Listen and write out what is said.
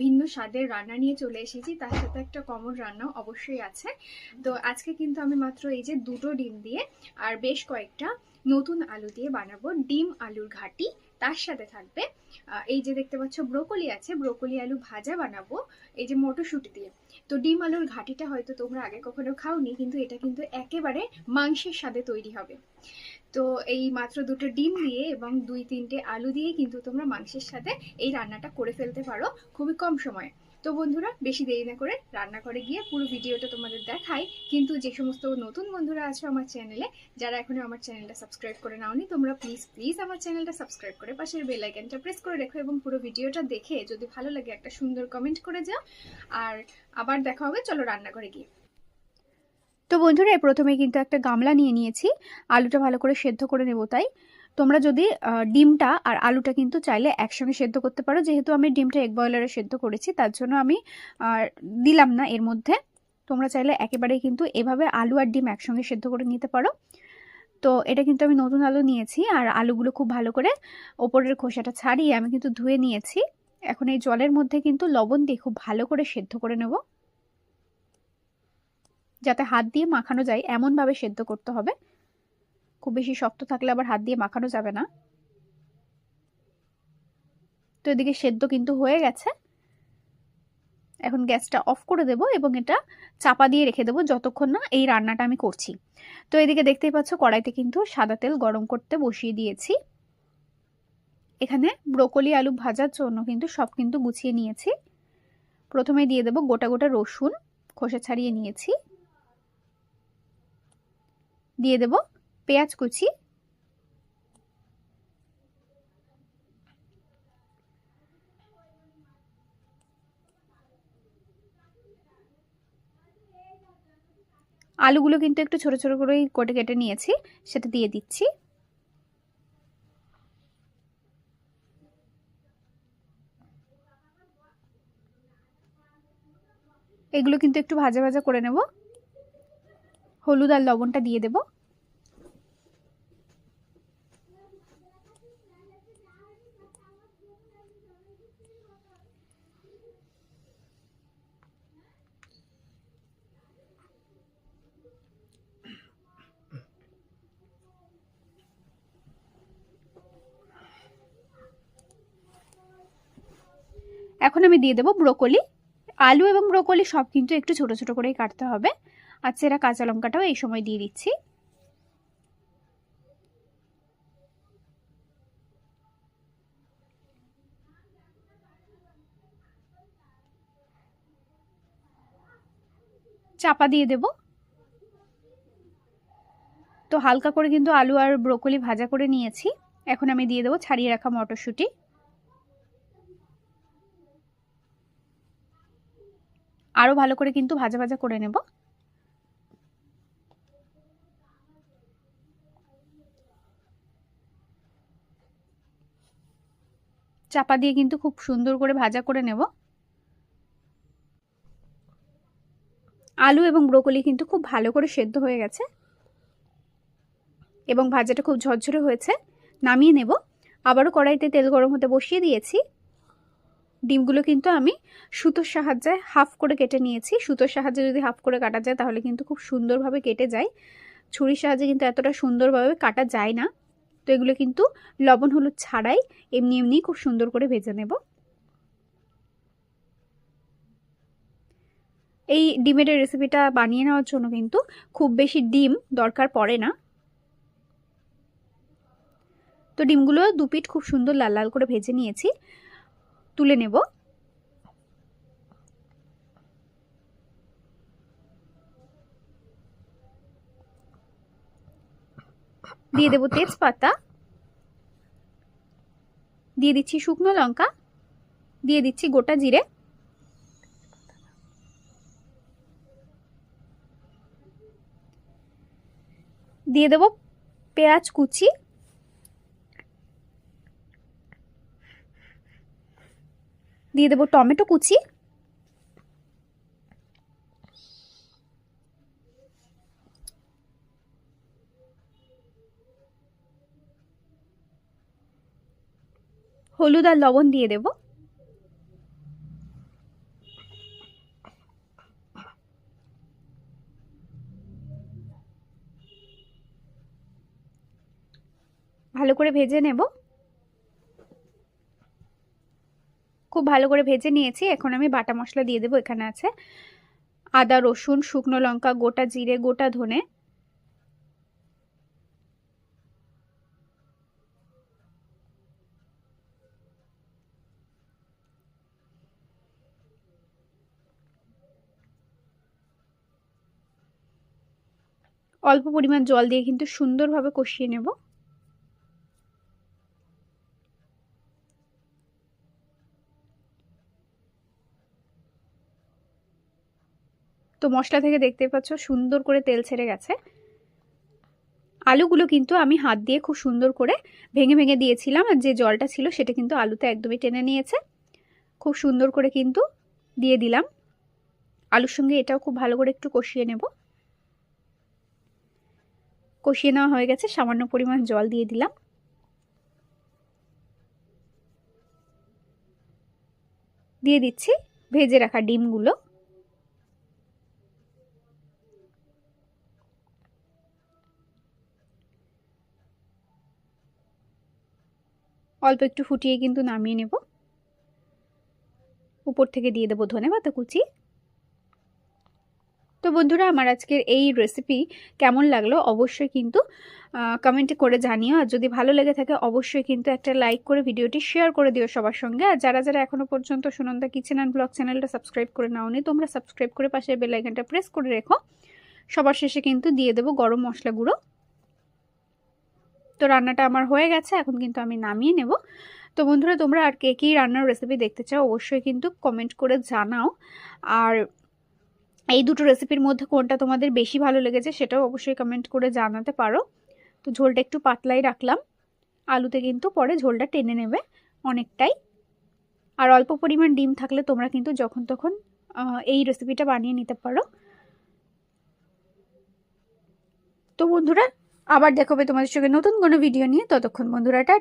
ভিন্ন স্বাদের রান্না নিয়ে চলে এসেছি। তার সাথে একটা কমন রান্নাও অবশ্যই আছে। তো আজকে কিন্তু আমি মাত্র এই যে দুটো ডিম দিয়ে আর বেশ কয়েকটা নতুন আলু দিয়ে বানাবো। ডিম আলুর ঘাটি তার সাথে থাকবে এই যে দেখতে পাচ্ছ ব্রোকলি আছে। ব্রোকলি আলু ভাজা বানাবো, এই যে মটরশুঁটি দিয়ে। তো ডিম আলুর ঘাটিটা হয়তো তোমরা আগে কখনো খাওনি, কিন্তু এটা কিন্তু একেবারে মাংসের স্বাদে তৈরি হবে। তো এই মাত্র দুটো ডিম দিয়ে এবং দুই তিনটে আলু দিয়ে কিন্তু তোমরা মাংসের সাথে এই রান্নাটা করে ফেলতে পারো খুবই কম সময়ে। তো বন্ধুরা, বেশি দেরি না করে রান্না করে গিয়ে পুরো ভিডিওটা তোমাদের দেখাই। কিন্তু যে সমস্ত নতুন বন্ধুরা আছো আমার চ্যানেলে, যারা এখনও আমার চ্যানেলটা সাবস্ক্রাইব করে নাওনি, তোমরা প্লিজ প্লিজ আমার চ্যানেলটা সাবস্ক্রাইব করে পাশের বেল আইকনটা প্রেস করে রেখো এবং পুরো ভিডিওটা দেখে যদি ভালো লাগে একটা সুন্দর কমেন্ট করে যাও। আর আবার দেখা হবে, চলো রান্না করে গিয়ে। তো বন্ধুরা প্রথমে কিন্তু একটা গামলা নিয়ে নিয়েছি। আলুটা ভালো করে সেদ্ধ করে নেব তাই। তোমরা যদি ডিমটা আর আলুটা কিন্তু চাইলে একসঙ্গে সেদ্ধ করতে পারো। যেহেতু আমি ডিমটা এগ বয়লারে সেদ্ধ করেছি, তার জন্য আমি দিলাম না এর মধ্যে। তোমরা চাইলে একেবারেই কিন্তু এভাবে আলু আর ডিম একসঙ্গে সেদ্ধ করে নিতে পারো। তো এটা কিন্তু আমি নতুন আলু নিয়েছি আর আলুগুলো খুব ভালো করে ওপরের খোসাটা ছাড়িয়ে আমি কিন্তু ধুয়ে নিয়েছি। এখন এই জলের মধ্যে কিন্তু লবণ দিয়ে খুব ভালো করে সেদ্ধ করে নেব। যাতে হাত দিয়ে মাখানো যায়, এমনভাবে সেদ্ধ করতে হবে। খুব বেশি শক্ত থাকলে আবার হাত দিয়ে মাখানো যাবে না। তো এদিকে সেদ্ধ কিন্তু হয়ে গেছে। এখন গ্যাসটা অফ করে দেব এবং এটা চাপা দিয়ে রেখে দেবো যতক্ষণ না এই রান্নাটা আমি করছি। তো এদিকে দেখতেই পাচ্ছ কড়াইতে কিন্তু সাদা তেল গরম করতে বসিয়ে দিয়েছি। এখানে ব্রোকলি, আলু ভাজার জন্য কিন্তু সব কিন্তু গুছিয়ে নিয়েছি। প্রথমে দিয়ে দেব গোটা গোটা রসুন, খোসা ছাড়িয়ে নিয়েছি। দিয়ে দেব পেঁয়াজ কুচি। আলুগুলো কিন্তু একটু ছোট ছোট করেই কেটে কেটে নিয়েছি, সেটা দিয়ে দিচ্ছি। এগুলো কিন্তু একটু ভাজা ভাজা করে নেব। হলুদ আর লবণটা দিয়ে দেবো। এখন আমি দিয়ে দেবো ব্রোকলি। আলু এবং ব্রোকলি সব কিন্তু একটু ছোট ছোট করেই কাটতে হবে। আর চেরা কাঁচা লঙ্কাটাও এই সময় দিয়ে দিচ্ছি। চাপা দিয়ে দেব। তো হালকা করে কিন্তু আলু আর ব্রোকলি ভাজা করে নিয়েছি। এখন আমি দিয়ে দেবো ছাড়িয়ে রাখা মটরশুঁটি। আরও ভালো করে কিন্তু ভাজা ভাজা করে নেব। চাপা দিয়ে কিন্তু খুব সুন্দর করে ভাজা করে নেব। আলু এবং ব্রোকলি কিন্তু খুব ভালো করে সেদ্ধ হয়ে গেছে এবং ভাজাটা খুব ঝরঝরে হয়েছে। নামিয়ে নেব। আবারও কড়াইতে তেল গরম হতে বসিয়ে দিয়েছি। ডিমগুলো কিন্তু আমি সুতোর সাহায্যে হাফ করে কেটে নিয়েছি। সুতোর সাহায্যে যদি হাফ করে কাটা যায় তাহলে কিন্তু খুব সুন্দরভাবে কেটে যায়। ছুরির সাহায্যে কিন্তু এতটা সুন্দরভাবে কাটা যায় না। তো এগুলো কিন্তু লবণ, হলুদ ছাড়াই এমনি এমনি খুব সুন্দর করে ভেজে নেব। এই ডিমের রেসিপিটা বানিয়ে নেওয়ার জন্য কিন্তু খুব বেশি ডিম দরকার পড়ে না। তো ডিমগুলো দু পিট খুব সুন্দর লাল লাল করে ভেজে নিয়েছি। তুলে নেব। দিয়ে দেব তেজপাতা। দিয়ে দিচ্ছি শুকনো লঙ্কা। দিয়ে দিচ্ছি গোটা জিরে। দিয়ে দেব পেঁয়াজ কুচি। দিয়ে দেবো টমেটো কুচি। হলুদ আর লবণ দিয়ে দেব। ভালো করে ভেজে নেব। খুব ভালো করে ভেজে নিয়েছি। এখন আমি বাটা মশলা দিয়ে দেবো। এখানে আছে আদা, রসুন, শুকনো লঙ্কা, গোটা জিরে, গোটা ধনে। অল্প পরিমাণ জল দিয়ে কিন্তু সুন্দরভাবে কষিয়ে নেব। তো মশলা থেকে দেখতে পাচ্ছ সুন্দর করে তেল ছেড়ে গেছে। আলুগুলো কিন্তু আমি হাত দিয়ে খুব সুন্দর করে ভেঙে ভেঙে দিয়েছিলাম আর যে জলটা ছিল সেটা কিন্তু আলুতে একদমই টেনে নিয়েছে। খুব সুন্দর করে কিন্তু দিয়ে দিলাম। আলুর সঙ্গে এটাও খুব ভালো করে একটু কষিয়ে নেব। কষিয়ে নেওয়া হয়ে গেছে, সামান্য পরিমাণ জল দিয়ে দিলাম। দিয়ে দিচ্ছি ভেজে রাখা ডিমগুলো। অল্প একটু ফুটিয়ে কিন্তু নামিয়ে নেব। উপর থেকে দিয়ে দেবো ধনে কুচি। তো বন্ধুরা, আমার আজকের এই রেসিপি কেমন লাগল অবশ্যই কিন্তু কমেন্টে করে জানিও। আর যদি ভালো লেগে থাকে অবশ্যই কিন্তু একটা লাইক করে ভিডিওটি শেয়ার করে দিও সবার সঙ্গে। আর যারা যারা এখনও পর্যন্ত সুনন্দা কিচেন অ্যান্ড ব্লগ চ্যানেলটা সাবস্ক্রাইব করে নাওনি, তোমরা সাবস্ক্রাইব করে পাশে বেল আইকনটা প্রেস করে রেখো। সবার শেষে কিন্তু দিয়ে দেবো গরম মশলা গুঁড়ো। তো রান্নাটা আমার হয়ে গেছে, এখন কিন্তু আমি নামিয়ে নেব। তো বন্ধুরা, তোমরা আর কে কী রান্নার রেসিপি দেখতে চাও অবশ্যই কিন্তু কমেন্ট করে জানাও। আর এই দুটো রেসিপির মধ্যে কোনটা তোমাদের বেশি ভালো লেগেছে সেটাও অবশ্যই কমেন্ট করে জানাতে পারো। তো ঝোলটা একটু পাতলাই রাখলাম। আলুতে কিন্তু পরে ঝোলটা টেনে নেবে অনেকটাই। আর অল্প পরিমাণ ডিম থাকলে তোমরা কিন্তু যখন তখন এই রেসিপিটা বানিয়ে নিতে পারো। তো বন্ধুরা, আবার দেখাবে তোমাদের সঙ্গে নতুন কোনো ভিডিও নিয়ে। ততক্ষণ বন্ধুরা, টাটা!